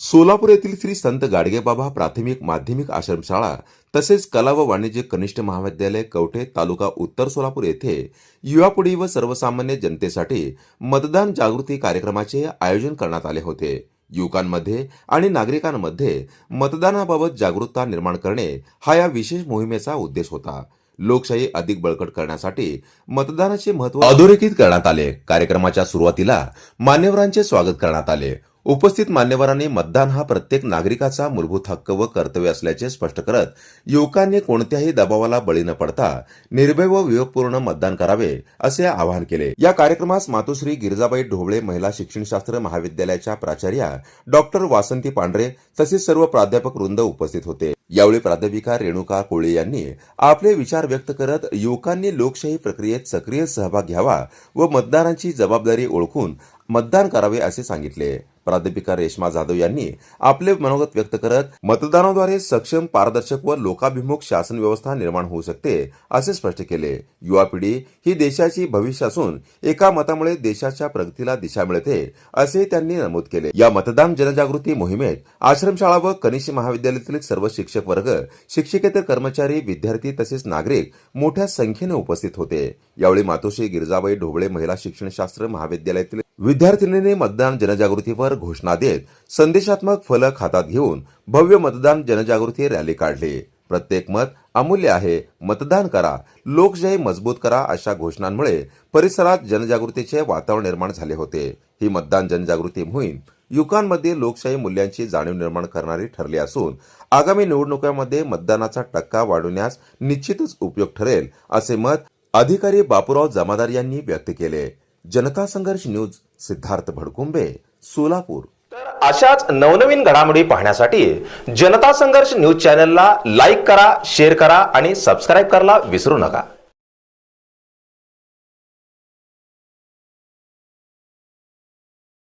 सोलापूर येथील श्री संत गाडगेबाबा प्राथमिक माध्यमिक आश्रमशाळा तसेच कला व वाणिज्य कनिष्ठ महाविद्यालय कवठे तालुका उत्तर सोलापूर येथे युवापुढी व सर्वसामान्य जनतेसाठी मतदान जागृती कार्यक्रमाचे आयोजन करण्यात आले होते. युवकांमध्ये आणि नागरिकांमध्ये मतदानाबाबत जागरूकता निर्माण करणे हा या विशेष मोहिमेचा उद्देश होता. लोकशाही अधिक बळकट करण्यासाठी मतदानाचे महत्त्व अधोरेखित करण्यात आले. कार्यक्रमाच्या सुरुवातीला मान्यवरांचे स्वागत करण्यात आले. उपस्थित मान्यवरांनी मतदान हा प्रत्येक नागरिकाचा मूलभूत हक्क व कर्तव्य असल्याचे स्पष्ट करत युवकांनी कोणत्याही दबावाला बळी न पडता निर्भय व विवेकपूर्ण मतदान करावे असे आवाहन केले. या कार्यक्रमास मातोश्री गिरजाबाई ढोबळे महिला शिक्षणशास्त्र महाविद्यालयाच्या प्राचार्या डॉक्टर वासंती पांढरे तसेच सर्व प्राध्यापक वृंद उपस्थित होते. यावेळी प्राध्यापिका रेणुका कोळे यांनी आपले विचार व्यक्त करत युवकांनी लोकशाही प्रक्रियेत सक्रिय सहभाग घ्यावा व मतदारांची जबाबदारी ओळखून मतदान करावे असे सांगितले. प्राध्यापिका रेश्मा जाधव यांनी आपले मनोगत व्यक्त करत मतदानाद्वारे सक्षम पारदर्शक व लोकाभिमुख शासन व्यवस्था निर्माण होऊ शकते असे स्पष्ट केले. युवा पिढी ही देशाची भविष्य असून एका मतामुळे देशाच्या प्रगतीला दिशा मिळते असे त्यांनी नमूद केले. या मतदान जनजागृती मोहिमेत आश्रमशाळा व कनिष्ठ महाविद्यालयातील सर्व शिक्षक वर्ग शिक्षकेतर कर्मचारी विद्यार्थी तसेच नागरिक मोठ्या संख्येने उपस्थित होते. यावेळी मातोश्री गिरजाबाई ढोबळे महिला शिक्षणशास्त्र महाविद्यालयातील विद्यार्थिनींनी मतदान जनजागृतीवर घोषणा देत संदेशात्मक फलक हातात घेऊन भव्य मतदान जनजागृती रॅली काढली. प्रत्येक मत अमूल्य आहे. मतदान करा. लोकशाही मजबूत करा अशा घोषणांमुळे परिसरात जनजागृतीचे वातावरण निर्माण झाले होते. ही मतदान जनजागृती मोहीम युवकांमध्ये लोकशाही मूल्यांची जाणीव निर्माण करणारी ठरली असून आगामी निवडणुकांमध्ये मतदानाचा टक्का वाढवण्यास निश्चितच उपयोग ठरेल असे मत अधिकारी बापूराव जमादार यांनी व्यक्त केले. जनता संघर्ष न्यूज सिद्धार्थ भडकुंबे सोलापूर. तर अशाच नवनवीन घडामोडी पाहण्यासाठी जनता संघर्ष न्यूज चॅनलला लाईक करा शेअर करा आणि सबस्क्राईब करायला विसरू नका.